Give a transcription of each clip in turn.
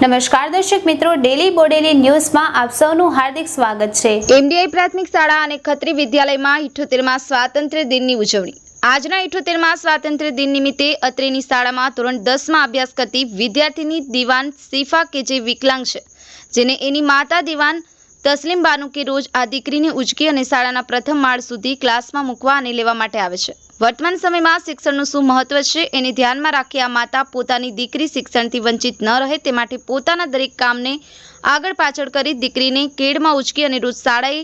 નમસ્કાર દર્શક મિત્રો ડેલી બોડેલી ન્યૂઝમાં આપ સૌનું હાર્દિક સ્વાગત છે. એમડીઆઈ પ્રાથમિક શાળા અને ખત્રી વિદ્યાલયમાં ઇઠ્ઠોતેરમાં સ્વાતંત્ર્ય દિનની ઉજવણી. આજના ઇઠ્ઠોતેરમાં સ્વાતંત્ર્ય દિન નિમિત્તે અત્રેની શાળામાં ધોરણ દસમાં અભ્યાસ કરતી વિદ્યાર્થીની દિવાન સિફા કે જે વિકલાંગ છે, જેને એની માતા દિવાન તસ્લીમ બાનુકી રોજ આ દીકરીને ઉચકી અને શાળાના પ્રથમ માળ સુધી ક્લાસમાં મૂકવા અને લેવા માટે આવે છે. વર્તમાન સમયમાં શિક્ષણનું શું મહત્વ છે એને ધ્યાનમાં રાખી આ માતા પોતાની દીકરી શિક્ષણથી વંચિત ન રહે તે માટે પોતાના દરેક કામને આગળ પાછળ કરી દીકરીને કેડમાં ઉચકી અને રોજ શાળાએ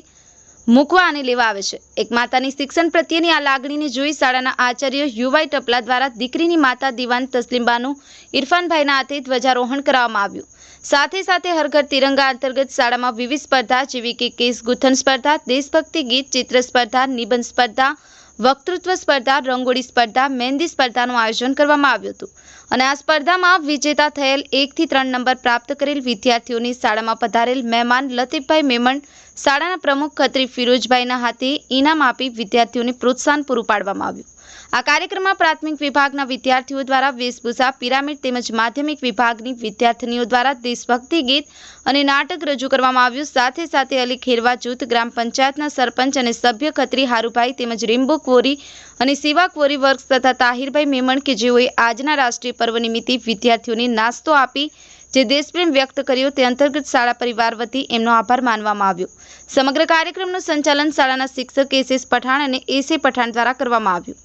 મૂકવા અને લેવા આવે છે. એક માતાની શિક્ષણ પ્રત્યેની આ લાગણીને જોઈ શાળાના આચાર્ય યુવાઈ ટપલા દ્વારા દીકરીની માતા દિવાન તસ્લીમબાનું ઇરફાનભાઈના હાથે ધ્વજારોહણ કરવામાં આવ્યું. સાથે સાથે હરઘર તિરંગા અંતર્ગત શાળામાં વિવિધ સ્પર્ધા જેવી કે કેસ ગુથન સ્પર્ધા, દેશભક્તિ ગીત, ચિત્ર સ્પર્ધા, નિબંધ સ્પર્ધા, વક્તૃત્વ સ્પર્ધા, રંગોળી સ્પર્ધા, મહેંદી સ્પર્ધાનું આયોજન કરવામાં આવ્યું હતું. અને આ સ્પર્ધામાં વિજેતા થયેલ એકથી ત્રણ નંબર પ્રાપ્ત કરેલ વિદ્યાર્થીઓની શાળામાં પધારેલ મહેમાન લતીફભાઈ મેમણ, શાળાના પ્રમુખ ખત્રી ફિરોજભાઈના હાથે ઇનામ આપી વિદ્યાર્થીઓને પ્રોત્સાહન પૂરું પાડવામાં આવ્યું. આ કાર્યક્રમમાં પ્રાથમિક વિભાગના વિદ્યાર્થીઓ દ્વારા વેશભૂષા, પિરામિડ તેમજ માધ્યમિક વિભાગની વિદ્યાર્થીનીઓ દ્વારા દેશભક્તિ ગીત અને નાટક રજૂ કરવામાં આવ્યું. સાથે સાથે અલી ખેરવા જૂથ, ગ્રામ પંચાયતના સરપંચ અને સભ્ય ખત્રી હારુભાઈ તેમજ રીમ્બુ કોરી અને સેવા કોરી વર્ક્સ તથા તાહિરભાઈ મેમણ કે જેઓએ આજના રાષ્ટ્રીય પર્વ નિમિત્તે વિદ્યાર્થીઓને નાસ્તો આપી જે દેશપ્રેમ વ્યક્ત કર્યો તે અંતર્ગત શાળા પરિવાર વતી એમનો આભાર માનવામાં આવ્યો. સમગ્ર કાર્યક્રમનું સંચાલન શાળાના શિક્ષક એસ પઠાણ અને એસ પઠાણ દ્વારા કરવામાં આવ્યું.